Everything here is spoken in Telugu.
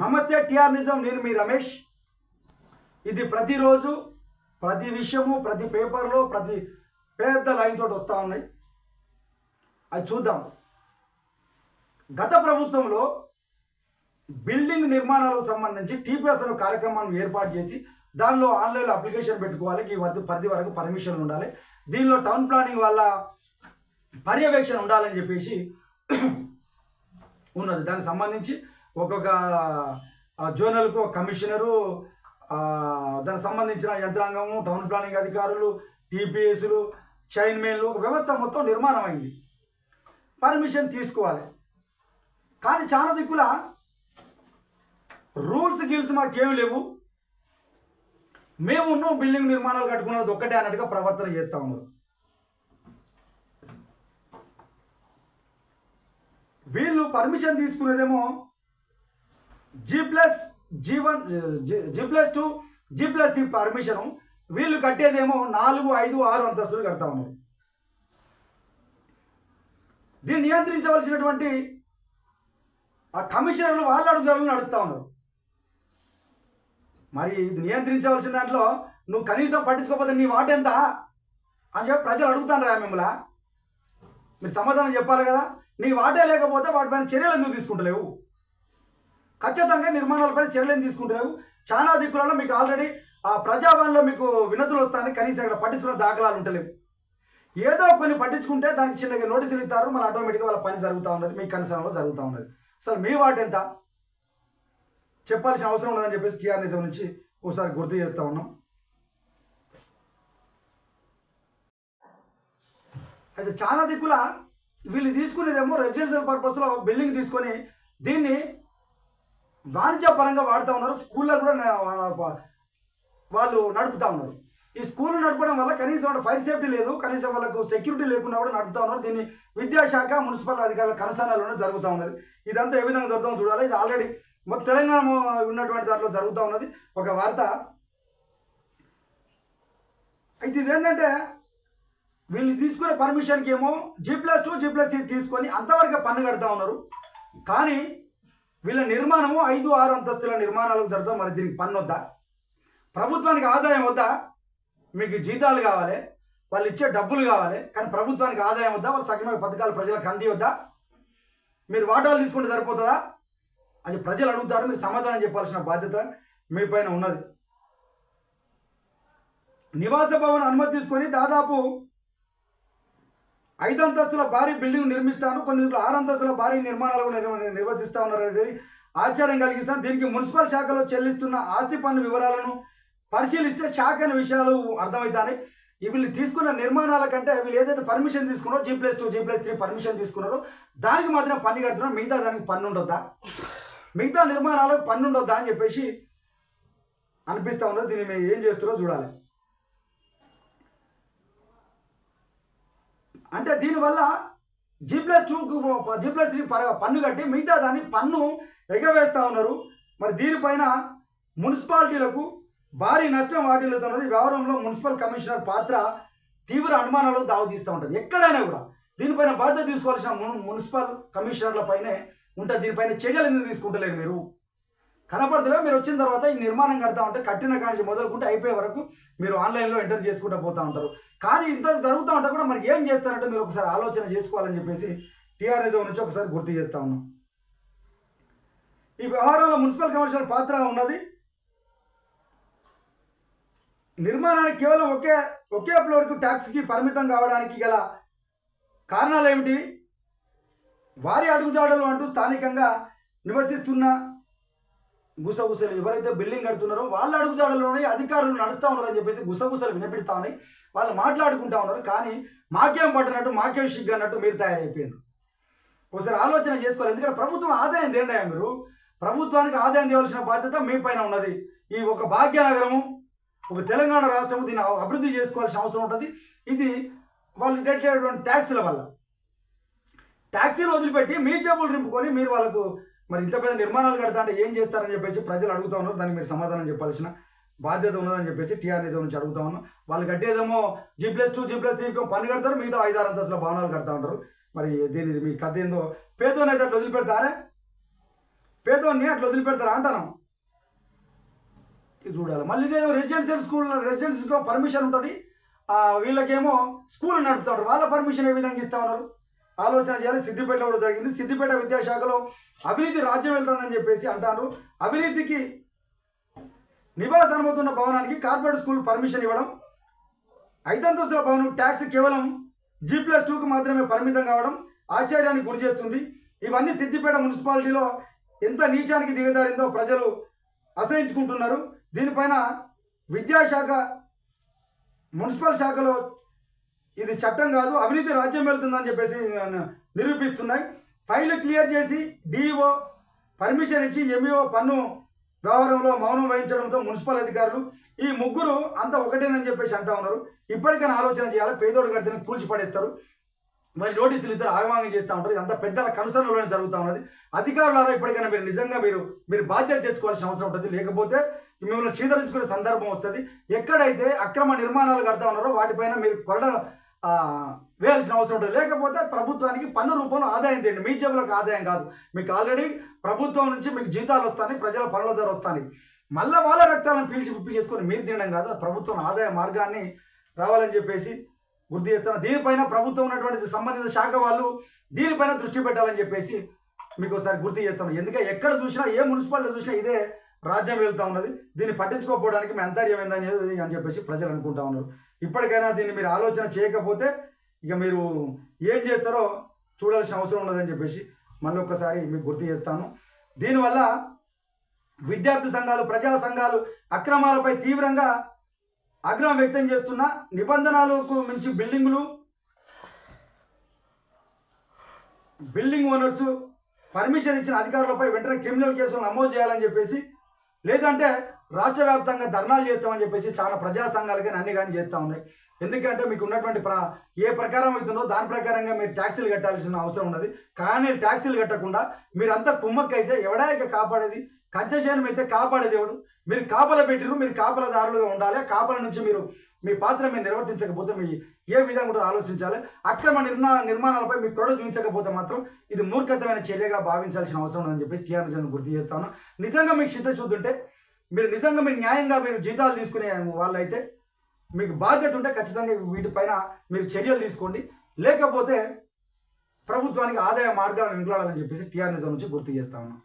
నమస్తే టిఆర్ నిజం నేను మీ రమేష్. ఇది ప్రతిరోజు ప్రతి విషయము ప్రతి పేపర్లో ప్రతి పెద్ద లైన్ తోటి వస్తూ ఉన్నాయి. అది చూద్దాం. గత ప్రభుత్వంలో బిల్డింగ్ నిర్మాణాలకు సంబంధించి టీపీఎస్ అనే కార్యక్రమాన్ని ఏర్పాటు చేసి దానిలో ఆన్లైన్లో అప్లికేషన్ పెట్టుకోవాలి ఈ వద్ద పరిధి వరకు పర్మిషన్ ఉండాలి. దీనిలో టౌన్ ప్లానింగ్ వల్ల పర్యవేక్షణ ఉండాలని చెప్పేసి ఉన్నది. దానికి సంబంధించి ఒక్కొక్క జోనల్కు కమిషనరు దానికి సంబంధించిన యంత్రాంగము టౌన్ ప్లానింగ్ అధికారులు టీపీఎస్లు చైన్మెన్లు ఒక వ్యవస్థ మొత్తం నిర్మాణం అయింది పర్మిషన్ తీసుకోవాలి. కానీ చాలా దిక్కుల రూల్స్ గిల్స్ మాకేమి లేవు. మేము ఉన్నాం బిల్డింగ్ నిర్మాణాలు కట్టుకున్నది ఒక్కటే అన్నట్టుగా ప్రవర్తన చేస్తూ ఉన్నారు. వీళ్ళు permission తీసుకునేదేమో G plus G one G plus two G plus permission వీళ్ళు కట్టేదేమో నాలుగు ఐదు ఆరు అంతస్తులు కడతా ఉన్నారు. దీన్ని నియంత్రించవలసినటువంటి ఆ కమిషనర్లు వాళ్ళ అడుగుజాడలు నడుస్తూ ఉన్నారు. మరి ఇది నియంత్రించవలసిన దాంట్లో నువ్వు కనీసం పట్టించుకోకపోతే నీ వాట ఎంత? అని చెప్పి ప్రజలు అడుగుతాను రా మిమ్మల్ని. మీరు సమాధానం చెప్పాలి కదా. నీ వాటే లేకపోతే వాటిపైన చర్యలు ఎందుకు తీసుకుంటలేవు? ఖచ్చితంగా నిర్మాణాలపై చర్యలు ఎందుకు చాలా దిక్కులలో మీకు ఆల్రెడీ ఆ ప్రజాభవన్లో మీకు వినతులు వస్తాయని కనీసం ఇక్కడ పట్టించుకున్న దాఖలాలు ఉంటలేవు ఏదో కొన్ని పట్టించుకుంటే దానికి చిన్నగా నోటీసులు ఇస్తారు. మన ఆటోమేటిక్గా వాళ్ళ పని జరుగుతూ ఉన్నది. మీ కన్సర్న్లో జరుగుతూ ఉన్నది. అసలు మీ వాటి ఎంత? చెప్పాల్సిన అవసరం ఉండదని చెప్పేసి టీఆర్ నుంచి ఒకసారి గుర్తు చేస్తూ ఉన్నాం. అయితే చాలా దిక్కుల వీళ్ళు తీసుకునేదేమో రెసిడెన్షియల్ పర్పస్లో బిల్డింగ్ తీసుకొని దీన్ని వాణిజ్య పరంగా వాడుతూ ఉన్నారు. స్కూల్లో కూడా వాళ్ళు నడుపుతా ఉన్నారు. ఈ స్కూల్ నడపడం వల్ల కనీసం వాళ్ళ ఫైర్ సేఫ్టీ లేదు. కనీసం వాళ్ళకు సెక్యూరిటీ లేకుండా కూడా నడుపుతా ఉన్నారు. దీన్ని విద్యాశాఖ మున్సిపల్ అధికారుల కనసానాల్లోనే జరుగుతూ ఉన్నది. ఇదంతా ఏ విధంగా జరుగుతుందో చూడాలి. ఇది ఆల్రెడీ మొత్తం తెలంగాణ ఉన్నటువంటి దాంట్లో జరుగుతూ ఉన్నది. ఒక వార్త. అయితే ఇదేంటంటే వీళ్ళు తీసుకునే పర్మిషన్కి ఏమో G plus two G plus తీసుకొని అంతవరకు పన్ను కడతా ఉన్నారు. కానీ వీళ్ళ నిర్మాణము ఐదు ఆరు అంతస్తుల నిర్మాణాలకు జరుగుతాం మరి దీనికి పన్ను వద్దా? ప్రభుత్వానికి ఆదాయం వద్దా? మీకు జీతాలు కావాలి వాళ్ళు ఇచ్చే డబ్బులు కావాలి కానీ ప్రభుత్వానికి ఆదాయం వద్దా? వాళ్ళు సగమైన పథకాలు ప్రజలకు అంది వద్దా మీరు వాటాలు తీసుకుంటే సరిపోతుందా? అది ప్రజలు అడుగుతారు. మీరు సమాధానం చెప్పాల్సిన బాధ్యత మీ పైన ఉన్నది. నివాస భవన్ అనుమతి తీసుకొని దాదాపు ఐదు అంతస్తుల భారీ బిల్డింగ్ నిర్మిస్తాను కొన్ని ఆరు అంతస్తుల భారీ నిర్మాణాలు నిర్వహిస్తా నిర్వ- ఉన్నారు అనేది ఆశ్చర్యం కలిగిస్తాను. దీనికి మున్సిపల్ శాఖలో చెల్లిస్తున్న ఆస్తి పన్ను వివరాలను పరిశీలిస్తే శాఖ అనే విషయాలు అర్థమవుతాయి. వీళ్ళు తీసుకున్న నిర్మాణాల కంటే వీళ్ళు ఏదైతే పర్మిషన్ తీసుకున్నారో G plus two G plus three permission తీసుకున్నారో దానికి మాత్రం పన్ను కడుతున్నారు మిగతా దానికి పన్ను ఉండొద్దా? మిగతా నిర్మాణాలకు పన్ను ఉండొద్దా అని చెప్పేసి అనిపిస్తూ ఉన్నది. దీన్ని మేము ఏం చేస్తున్నారో చూడాలి. అంటే దీనివల్ల జీ ప్లస్ టూకు జీ ప్లస్ త్రీ పన్ను కట్టి మిగతా దాన్ని పన్ను ఎగవేస్తూ ఉన్నారు. మరి దీనిపైన మున్సిపాలిటీలకు భారీ నష్టం వాటిల్లుతున్నది. వ్యవహారంలో మున్సిపల్ కమిషనర్ పాత్ర తీవ్ర అనుమానాలు దావతీస్తూ ఉంటుంది. ఎక్కడైనా కూడా దీనిపైన బాధ్యత తీసుకోవాల్సిన మున్సిపల్ కమిషనర్ల పైనే ఉంటుంది. దీనిపైన చర్యలు ఎందుకు తీసుకుంటలేరు మీరు? కనపడతలే మీరు వచ్చిన తర్వాత ఈ నిర్మాణం కడతా ఉంటే కట్టిన కానీ మొదలుకుంటే అయిపోయే వరకు మీరు ఆన్లైన్లో ఎంటర్ చేసుకుంటూ పోతూ ఉంటారు. కానీ ఇంత జరుగుతూ ఉంటే కూడా మరి ఏం చేస్తారంటే మీరు ఒకసారి ఆలోచన చేసుకోవాలని చెప్పేసి టీఆర్ఎస్ నుంచి ఒకసారి గుర్తు చేస్తా ఉన్నాం. ఈ వ్యవహారంలో మున్సిపల్ కమిషనర్ పాత్ర ఉన్నది. నిర్మాణానికి కేవలం ఒకే ఒకే ఫ్లోర్కు ట్యాక్స్కి పరిమితం కావడానికి గల కారణాలు ఏమిటి? వారి అడుగుజాడలు అంటూ స్థానికంగా నివసిస్తున్న గుసగుసలు ఎవరైతే బిల్డింగ్ కడుతున్నారో వాళ్ళ అడుగుజాడలోనే అధికారులు నడుస్తూ ఉన్నారని చెప్పేసి గుసగుసలు వినిపిస్తా ఉన్నాయి. వాళ్ళు మాట్లాడుకుంటా ఉన్నారు కానీ మాకేం పట్టినట్టు మాకేం సిగ్గు అన్నట్టు మీరు తయారైపోయింది ఒకసారి ఆలోచన చేసుకోవాలి. ఎందుకంటే ప్రభుత్వం ఆదాయం తేండా మీరు? ప్రభుత్వానికి ఆదాయం తేవలసిన బాధ్యత మీ పైన ఉన్నది. ఈ ఒక భాగ్యనగరము ఒక తెలంగాణ రాష్ట్రము దీన్ని అభివృద్ధి చేసుకోవాల్సిన అవసరం ఉంటుంది. ఇది వాళ్ళు కట్టేటువంటి ట్యాక్సీల వల్ల. ట్యాక్సీలు వదిలిపెట్టి మీ జబ్బులు నింపుకొని మీరు వాళ్ళకు మరి ఇంత పెద్ద నిర్మాణాలు కడతా అంటే ఏం చేస్తారని చెప్పేసి ప్రజలు అడుగుతా ఉన్నారు. దానికి మీరు సమాధానం చెప్పాల్సిన బాధ్యత ఉన్నదని చెప్పేసి టీఆర్ఎస్ నుంచి అడుగుతా ఉన్నాం. వాళ్ళు కట్టేదేమో G plus two G plus three పని కడతారు మిగతా ఐదారు అంతస్తుల భవనాలు కడతా ఉంటారు. మరి దీని మీ కథ ఏందో? అయితే అట్లా వదిలిపెడతారే? పేదోని అట్లా వదిలిపెడతారా అంటాను. ఇది చూడాలి. మళ్ళీ ఇదేమో రెసిడెన్షియల్ స్కూల్ రెసిడెన్షియల్ పర్మిషన్ ఉంటుంది. వీళ్ళకేమో స్కూల్ నడుపుతా ఉంటారు. వాళ్ళ పర్మిషన్ ఏ విధంగా ఇస్తా ఉన్నారు? ఆలోచన చేయాలి. సిద్దిపేటలో కూడా జరిగింది. సిద్దిపేట విద్యాశాఖలో అవినీతి రాజ్యం వెళ్తానని చెప్పేసి అంటారు. అవినీతికి నివాస అనుమతి ఉన్న భవనానికి కార్పొరేట్ స్కూల్ పర్మిషన్ ఇవ్వడం ఐదంతస్తుల భవనం ట్యాక్స్ కేవలం జీ ప్లస్ టూకు మాత్రమే పరిమితం కావడం ఆశ్చర్యానికి గురి చేస్తుంది. ఇవన్నీ సిద్దిపేట మున్సిపాలిటీలో ఎంత నీచానికి దిగజారిందో ప్రజలు అసహించుకుంటున్నారు. దీనిపైన విద్యాశాఖ మున్సిపల్ శాఖలో ఇది చట్టం కాదు అవినీతి రాజ్యం వెళ్తుందని చెప్పేసి నిరూపిస్తున్నాయి. ఫైల్ క్లియర్ చేసి డిఓ పర్మిషన్ ఇచ్చి ఎంఈఓ పన్ను వ్యవహారంలో మౌనం వహించడంతో మున్సిపల్ అధికారులు ఈ ముగ్గురు అంతా ఒకటేనని చెప్పేసి అంటా ఉన్నారు. ఇప్పటికైనా ఆలోచన చేయాలి పేదోడు కడితే కూల్చి పడేస్తారు. మరి నోటీసులు ఇద్దరు ఆగమాగం చేస్తూ ఉంటారు. ఇదంతా పెద్దల కనుసరణలోనే జరుగుతూ ఉన్నది. అధికారులారా ఇప్పటికైనా మీరు నిజంగా మీరు మీరు బాధ్యత తెచ్చుకోవాల్సిన అవసరం ఉంటుంది. లేకపోతే మిమ్మల్ని చీదరించుకునే సందర్భం వస్తుంది. ఎక్కడైతే అక్రమ నిర్మాణాలు కడతా ఉన్నారో వాటిపైన మీరు కొరడ వేయాల్సిన అవసరం ఉంటుంది. లేకపోతే ప్రభుత్వానికి పన్ను రూపంలో ఆదాయం తేండి మీ జేబులకు ఆదాయం కాదు. మీకు ఆల్రెడీ ప్రభుత్వం నుంచి మీకు జీతాలు వస్తాయి ప్రజల పనుల ధర వస్తాయి మళ్ళీ వాళ్ళ రక్తాలను పీల్చి పిప్పి చేసుకొని మీరు తినడం కాదు. ప్రభుత్వం ఆదాయ మార్గాన్ని రావాలని చెప్పేసి గుర్తు చేస్తాను దీనిపైన ప్రభుత్వం ఉన్నటువంటి సంబంధిత శాఖ వాళ్ళు దీనిపైన దృష్టి పెట్టాలని చెప్పేసి మీకు ఒకసారి గుర్తు చేస్తాను ఎందుకంటే ఎక్కడ చూసినా ఏ మున్సిపాలిటీ చూసినా ఇదే రాజ్యం వెళ్తూ ఉన్నది. దీన్ని పట్టించుకోకపోవడానికి మీ అంతర్యం ఏందని అని చెప్పేసి ప్రజలు అనుకుంటా ఉన్నారు. ఇప్పటికైనా దీన్ని మీరు ఆలోచన చేయకపోతే ఇక మీరు ఏం చేస్తారో చూడాల్సిన అవసరం ఉండదని చెప్పేసి మళ్ళీ ఒక్కసారి మీకు గుర్తు చేస్తాను. దీనివల్ల విద్యార్థి సంఘాలు ప్రజా సంఘాలు అక్రమాలపై తీవ్రంగా ఆగ్రహం వ్యక్తం చేస్తున్న నిబంధనలకు మించి బిల్డింగులు బిల్డింగ్ ఓనర్స్ పర్మిషన్ ఇచ్చిన అధికారులపై వెంటనే క్రిమినల్ కేసులు నమోదు చేయాలని చెప్పేసి లేదంటే రాష్ట్ర వ్యాప్తంగా ధర్నాలు చేస్తామని చెప్పేసి చాలా ప్రజా సంఘాలకి కానీ అన్ని కానీ చేస్తూ ఉన్నాయి. ఎందుకంటే మీకు ఉన్నటువంటి ప్ర ఏ ప్రకారం అవుతుందో దాని ప్రకారంగా మీరు ట్యాక్సీలు కట్టాల్సిన అవసరం ఉన్నది. కానీ ట్యాక్సీలు కట్టకుండా మీరంతా కుమ్మక్కైతే ఎవడా ఇక కాపాడేది? కన్సెషన్ అయితే కాపాడే దేవుడు. మీరు కాపల పెట్టిరు మీరు కాపలదారులుగా ఉండాలి. కాపల నుంచి మీరు మీ పాత్ర మీరు నిర్వర్తించకపోతే మీ ఏ విధంగా కూడా ఆలోచించాలి. అక్రమ నిర్మా నిర్మాణాలపై మీ కొడ చూపించకపోతే మాత్రం ఇది మూర్ఖతమైన చర్యగా భావించాల్సిన అవసరం ఉందని చెప్పి టీఆర్ జన్ గుర్తు చేస్తాను నిజంగా మీకు చిత్తశుద్ధి ఉంటే మీరు నిజంగా మీరు న్యాయంగా మీరు జీతాలు తీసుకునే వాళ్ళైతే మీకు బాధ్యత ఉంటే ఖచ్చితంగా వీటిపైన మీరు చర్యలు తీసుకోండి. లేకపోతే ప్రభుత్వానికి ఆదాయ మార్గాలను ఇంకొడాలని చెప్పేసి టీఆర్ నిజం నుంచి గుర్తు చేస్తా ఉన్నాం.